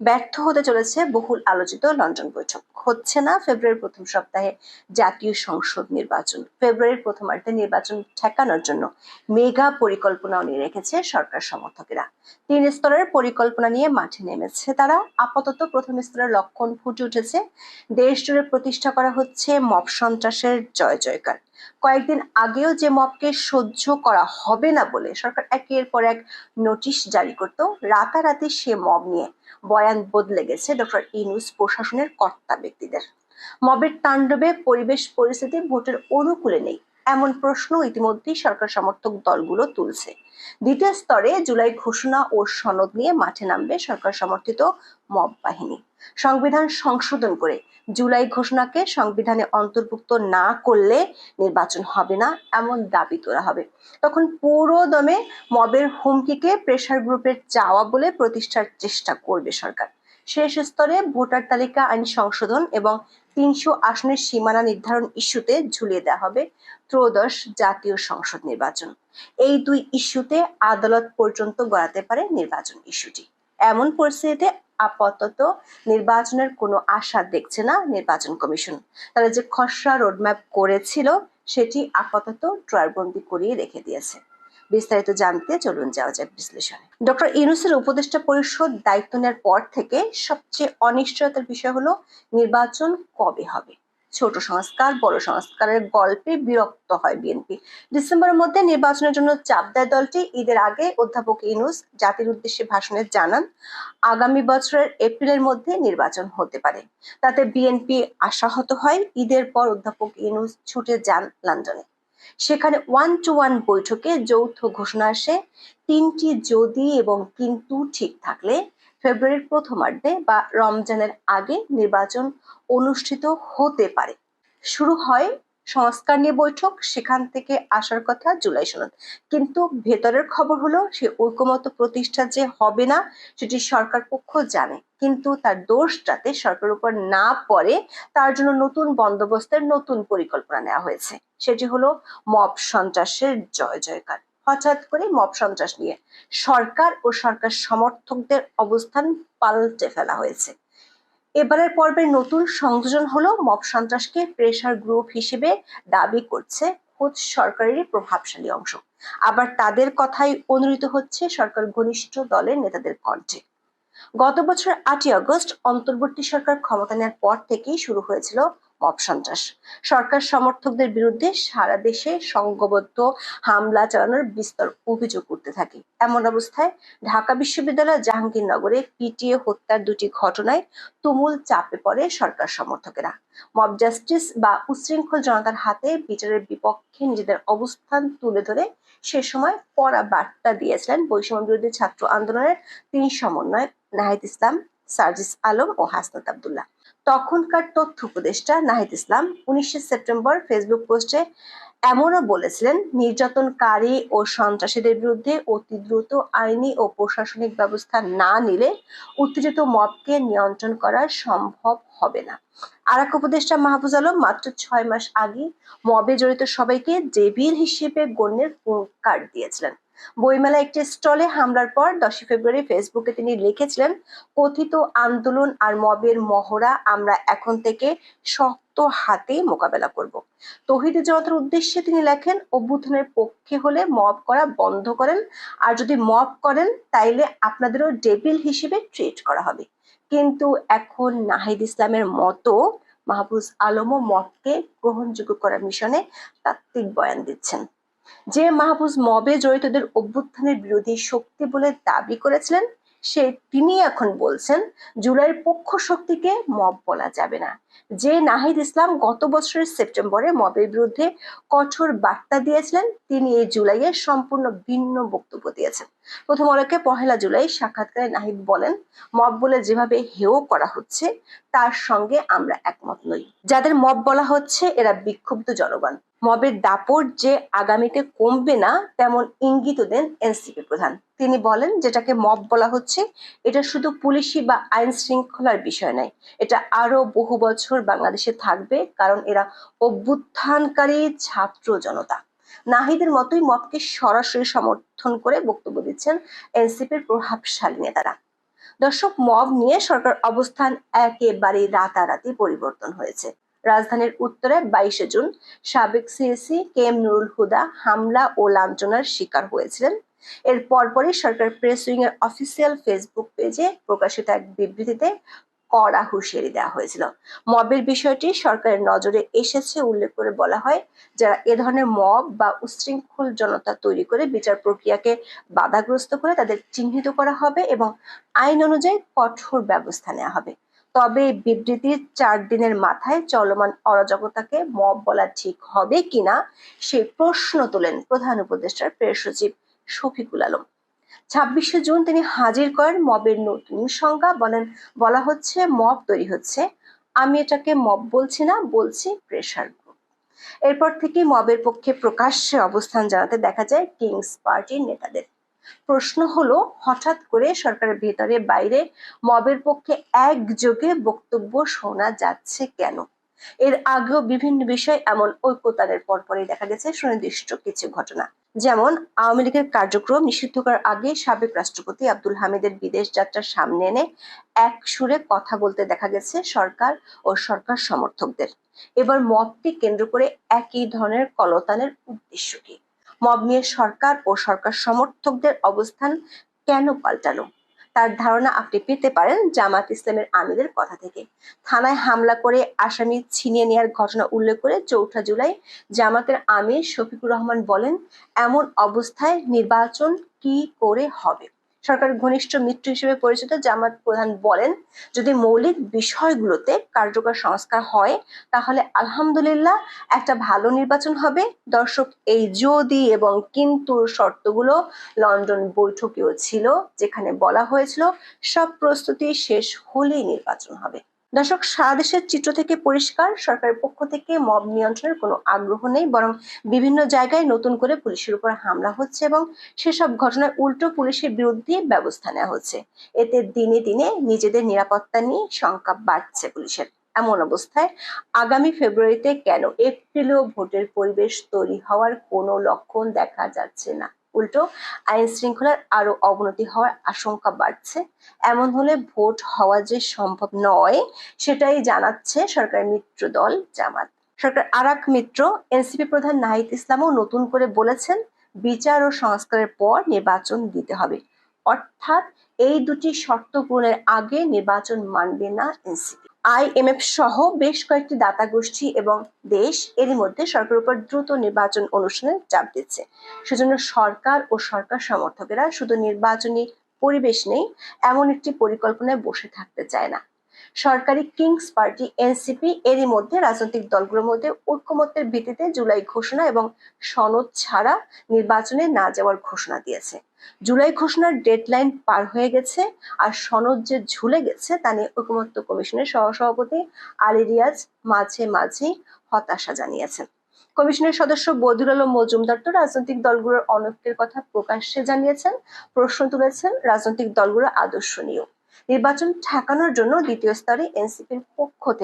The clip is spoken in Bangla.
ব্যর্থ হতে চলেছে বহুল আলোচিত লন্ডন বৈঠক। হচ্ছে না ফেব্রুয়ারির প্রথম সপ্তাহে জাতীয় সংসদ নির্বাচন। ফেব্রুয়ারির প্রথমার্ধে নির্বাচন ঠেকানোর জন্য মেগা পরিকল্পনাও নিয়ে রেখেছে সরকার সমর্থকেরা। তিন স্তরের পরিকল্পনা নিয়ে মাঠে নেমেছে তারা। আপাতত প্রথম স্তরের লক্ষণ ফুটে উঠেছে। দেশ জুড়ে প্রতিষ্ঠা করা হচ্ছে মব সন্ত্রাসের জয় জয়কার। কয়েকদিন আগেও যে মবকে সহ্য করা হবে না বলে সরকার একের পর এক নোটিশ জারি করত রাতারাতি সে মব নিয়ে বয়ান বদলে গেছে ডক্টর ইনুস প্রশাসনের কর্তা ব্যক্তিদের। মবের তাণ্ডবে পরিবেশ পরিস্থিতি ভোটের অনুকূলে নেই। এমন প্রশ্ন ইতিমধ্যেই সরকার সমর্থক দলগুলো তুলছে। দ্বিতীয় স্তরে জুলাই ঘোষণা ও সনদ নিয়ে মাঠে নামবে সরকার সমর্থিত মব বাহিনী। সংবিধান সংশোধন করে জুলাই ঘোষণাকে সংবিধানে অন্তর্ভুক্ত না করলে নির্বাচন হবে না এমন দাবি তোলা হবে। তখন পুরো দমে মবের হুমকিকে প্রেশার গ্রুপের চাওয়া বলে প্রতিষ্ঠার চেষ্টা করবে সরকার। শেষ স্তরে ভোটার তালিকা, আইন সংশোধন এবং তিনশো আসনের সীমানা নির্ধারণ ইস্যুতে ঝুলিয়ে দেওয়া হবে ত্রয়োদশ জাতীয় সংসদ নির্বাচন। এই দুই ইস্যুতে আদালত পর্যন্ত গড়াতে পারে নির্বাচন ইস্যুটি। এমন পরিস্থিতিতে আপাতত নির্বাচনের কোনো আশা দেখছে না নির্বাচন কমিশন। তারা যে খসড়া রোডম্যাপ করেছিল, সেটি আপাতত ড্রয়ারবন্দি করিয়ে রেখে দিয়েছে। বিস্তারিত জানতে চলুন যাওয়া যাক বিশ্লেষণে। ডক্টর ইউনুসের উপদেষ্টা পরিষদ দায়িত্ব নেওয়ার পর থেকে সবচেয়ে অনিশ্চয়তার বিষয় হলো, নির্বাচন কবে হবে? ছোট সংস্কার, বড় সংস্কারের গল্পে বিরক্ত হয় বিএনপি। ডিসেম্বরের মধ্যে নির্বাচনের জন্য চাপ দেয় দলটি। ঈদের আগে অধ্যাপক ইনুস জাতির উদ্দেশ্যে ভাষণে জানান, আগামী বছরের এপ্রিলের মধ্যে নির্বাচন হতে পারে। তাতে বিএনপি আশাহত হয়। ঈদের পর অধ্যাপক ইনুস ছুটে যান লন্ডনে। সেখানে ওয়ান টু ওয়ান বৈঠকে যৌথ ঘোষণা আসে। তিনটি যদি এবং কিন্তু ঠিক থাকলে ফেব্রুয়ারির প্রথমার্ধে বা রমজানের আগে নির্বাচন অনুষ্ঠিত হতে পারে। শুরু হয় সংস্কার নিয়ে বৈঠক, সেখান থেকে আসার কথা জুলাই সনদ। কিন্তু ভেতরের খবর হলো, সে ঐকমত্য প্রতিষ্ঠা যে হবে না, সেটি সরকার পক্ষ জানে। কিন্তু তার দোষ যাতে সরকারের উপর না পড়ে, তার জন্য নতুন বন্দোবস্তের নতুন পরিকল্পনা নেওয়া হয়েছে। সেটি হলো মব সন্ত্রাসের জয় জয়কার। হঠাৎ করে মব সন্ত্রাস নিয়ে সরকার ও সরকার সমর্থকদের অবস্থান পাল্টে ফেলা হয়েছে। এবারের পর্বের নতুন সংযোজন হলো মব সন্ত্রাসকে প্রেশার গ্রুপ হিসেবে দাবি করছে খোদ সরকারেরই প্রভাবশালী অংশ। আবার তাদের কথাই অনুরিত হচ্ছে সরকার ঘনিষ্ঠ দলের নেতাদের কণ্ঠে। গত বছর আটই আগস্ট অন্তর্বর্তী সরকার ক্ষমতা নেওয়ার পর থেকেই শুরু হয়েছিল মব সন্ত্রাস। সরকার সমর্থকদের বিরুদ্ধে সারা দেশে সংঘবদ্ধ হামলা চালানোর বিস্তর অভিযোগ করতে থাকে। এমন অবস্থায় ঢাকা বিশ্ববিদ্যালয় জাহাঙ্গীরনগরে পিটিএ হত্যার দুটি ঘটনায় তুমুল চাপে পড়ে সরকার সমর্থকেরা। মব জাস্টিস বা উচ্ছৃঙ্খল জনতার হাতে বিচারের বিপক্ষে নিজেদের অবস্থান তুলে ধরে সে সময় পড়া বার্তা দিয়েছিলেন বৈষম্য বিরোধী ছাত্র আন্দোলনের তিন সমন্বয় নাহিদ ইসলাম, সার্জিস আলম ও হাসনাত আবদুল্লাহ। তখনকার তথ্য উপদেষ্টা নাহিদ ইসলাম উনিশে সেপ্টেম্বর ফেসবুক পোস্টে এমনও বলেছিলেন, নির্যাতনকারী ও সন্ত্রাসীদের বিরুদ্ধে অতি দ্রুত আইনি ও প্রশাসনিক ব্যবস্থা না নিলে উত্তেজিত মবকে নিয়ন্ত্রণ করা সম্ভব হবে না। আর এক উপদেষ্টা মাহফুজ আলম মাত্র ছয় মাস আগে মবে জড়িত সবাইকে ডেভিল হিসেবে গণ্যের কার্ড দিয়েছিলেন। বইমেলা একটি স্টলে হামলার পর দশই ফেব্রুয়ারি ফেসবুকে তিনি লিখেছিলেন, কথিত আন্দোলন আর মবের মহড়া আমরা এখন থেকে শক্ত হাতে মোকাবেলা করব। তহিদ জনতার উদ্দেশ্যে তিনি লেখেন, অভ্যুত্থানের পক্ষে হলে মব করা বন্ধ করেন, আর যদি মব করেন, তাইলে আপনাদেরও ডেবিল হিসেবে ট্রিট করা হবে। কিন্তু এখন নাহিদ ইসলামের মতো মাহফুজ আলমও মবকে গ্রহণযোগ্য করার মিশনে তাত্ত্বিক বয়ান দিচ্ছেন। যে মাহফুজ মবে জড়িতদের অভ্যুত্থানের বিরোধী শক্তি বলে দাবি করেছিলেন, সে তিনি এখন বলছেন, জুলাইয়ের পক্ষ শক্তিকে মব বলা যাবে না। যে নাহিদ ইসলাম গত বছরের সেপ্টেম্বরে মবের বিরুদ্ধে কঠোর বার্তা দিয়েছিলেন, তিনি এই জুলাইয়ে সম্পূর্ণ ভিন্ন বক্তব্য দিয়েছেন। প্রথম আলোকে পহেলা জুলাই সাক্ষাৎকারে নাহিদ বলেন, মব বলে যেভাবে হেও করা হচ্ছে, তার সঙ্গে আমরা একমত নই। যাদের মব বলা হচ্ছে, এরা বিক্ষুব্ধ জনগণ। মবের দাপট যে আগামীতে কমবে না, তেমন ইঙ্গিত দেন এনসিপি প্রধান। তিনি বলেন, যেটাকে মব বলা হচ্ছে, এটা শুধু পুলিশি বা আইন শৃঙ্খলার বিষয় নয়, এটা আরও বহু বছর বাংলাদেশে থাকবে, কারণ এরা অভ্যুত্থানকারী ছাত্র জনতা। নাহিদের মতোই মবকে সরাসরি সমর্থন করে বক্তব্য দিচ্ছেন এনসিপির প্রভাবশালী নেতারা। দর্শক, মব নিয়ে সরকার অবস্থান একেবারেই রাতারাতি পরিবর্তন হয়েছে। রাজধানীর উত্তরে বাইশে জুন সাবেক CEC K M Nurul Huda হামলা ও লাঞ্ছনার শিকার হয়েছিলেন। এর পরপরই সরকার প্রেস উইং এর অফিসিয়াল ফেসবুক পেজে প্রকাশিত এক বিবৃতিতে কড়া হুঁশিয়ারি দেওয়া হয়েছিল। মবের বিষয়টি সরকারের নজরে এসেছে উল্লেখ করে বলা হয়, যারা এ ধরনের মব বা উচ্ছৃঙ্খল জনতা তৈরি করে বিচার প্রক্রিয়াকে বাধাগ্রস্ত করে তাদের চিহ্নিত করা হবে এবং আইন অনুযায়ী কঠোর ব্যবস্থা নেওয়া হবে। তবে বিবৃতির চার দিনের মাথায় চলমান অরাজকতাকে মব বলা ঠিক হবে কিনা সেই প্রশ্ন তোলেন প্রধান উপদেষ্টার প্রেস সচিব শফিকুল আলম। ছাব্বিশে জুন তিনি হাজির করেন মবের নতুন সংজ্ঞা বলেন, বলা হচ্ছে, মব তৈরি হচ্ছে। আমি এটাকে মব বলছি না, বলছি প্রেশার গ্রুপ। এরপর থেকে মবের পক্ষে প্রকাশ্যে অবস্থান জানাতে দেখা যায় কিংস পার্টির নেতাদের। প্রশ্ন হলো, হঠাৎ করে সরকারের ভেতরে বাইরে মবের পক্ষে একযোগে বক্তব্য শোনা যাচ্ছে কেন? এর আগেও বিভিন্ন বিষয় এমন ঐক্যতানের পরপরই দেখা গেছে, সুনির্দিষ্ট কিছু ঘটনা। যেমন, আওয়ামী লীগের কার্যক্রম নিষিদ্ধ করার আগে সাবেক রাষ্ট্রপতি আব্দুল হামিদের বিদেশ যাত্রার সামনে এনে এক সুরে কথা বলতে দেখা গেছে সরকার ও সরকার সমর্থকদের। এবার মবটি কেন্দ্র করে একই ধরনের কলতানের উদ্দেশ্য কি? মব নিয়ে সরকার ও সরকার সমর্থকদের অবস্থান কেন পাল্টালো? তার ধারণা আপনি পেতে পারেন জামাত ইসলামের আমিরের কথা থেকে। থানায় হামলা করে আসামি ছিনিয়ে নেওয়ার ঘটনা উল্লেখ করে চৌঠা জুলাই জামাতের আমির শফিকুর রহমান বলেন, এমন অবস্থায় নির্বাচন কি করে হবে? সরকারের ঘনিষ্ঠ মিত্র হিসেবে পরিচিত জামাত প্রধান বলেন, যদি মৌলিক বিষয়গুলোতে কার্যকর সংস্কার হয়, তাহলে আলহামদুলিল্লাহ একটা ভালো নির্বাচন হবে। দর্শক, এই যদি এবং কিন্তু শর্তগুলো লন্ডন বৈঠকেও ছিল, যেখানে বলা হয়েছিল, সব প্রস্তুতি শেষ হলেই নির্বাচন হবে। দর্শক সারা দেশের চিত্র থেকে পরিষ্কার, সরকারের পক্ষ থেকে মব নিয়ন্ত্রণের কোনো আগ্রহ নেই, বরং বিভিন্ন জায়গায় নতুন করে পুলিশের উপর হামলা হচ্ছে এবং সেসব ঘটনায় উল্টো পুলিশের বিরুদ্ধে ব্যবস্থা নেওয়া হচ্ছে। এতে দিনে দিনে নিজেদের নিরাপত্তা নিয়ে শঙ্কা বাড়ছে পুলিশের। এমন অবস্থায় আগামী ফেব্রুয়ারিতে কেন এপ্রিলেও ভোটের পরিবেশ তৈরি হওয়ার কোনো লক্ষণ দেখা যাচ্ছে না? উল্টো আইন শৃঙ্খলার আরও অবনতি হওয়ার আশঙ্কা বাড়ছে। এমন হলে ভোট হওয়া যে সম্ভব নয়, সেটাই জানাচ্ছে সরকারের মিত্র দল জামাত। সরকার আরাক মিত্র, এনসিপি প্রধান নাহিদ ইসলামও নতুন করে বলেছেন, বিচার ও সংস্কারের পর নির্বাচন দিতে হবে। অর্থাৎ এই দুটি শর্ত পূরণের আগে নির্বাচন মানবে না এনসিপি। আইএমএফ সহ বেশ কয়েকটি দাতা গোষ্ঠী এবং দেশ এরই মধ্যে সরকারের উপর দ্রুত নির্বাচন অনুষ্ঠানের চাপ দিচ্ছে। সেজন্য সরকার ও সরকার সমর্থকেরা শুধু নির্বাচনী পরিবেশ নেই, এমন একটি পরিকল্পনায় বসে থাকতে চায় না। সরকারি কিংস পার্টি এনসিপি এরই মধ্যে রাজনৈতিক দলগুলোর মধ্যে ঐক্যমত্যের ভিত্তিতে জুলাই ঘোষণা এবং সনদ ছাড়া নির্বাচনে না যাওয়ার ঘোষণা দিয়েছে। জুলাই ঘোষণার ডেডলাইন পার হয়ে গেছে আর সনদ যে ঝুলে গেছে তা নিয়ে ঐকমত্য কমিশনের সহসভাপতি আলী রিয়াজ মাঝে মাঝেই হতাশা জানিয়েছেন। কমিশনের সদস্য বদিউল আলম মজুমদার তো রাজনৈতিক দলগুলোর অনৈক্যের কথা প্রকাশ্যে জানিয়েছেন, প্রশ্ন তুলেছেন, রাজনৈতিক দলগুলোর আদর্শ নিয়েও নির্বাচন ঠেকানোর জন্য দ্বিতীয় স্তরে এনসিপির পক্ষ থেকে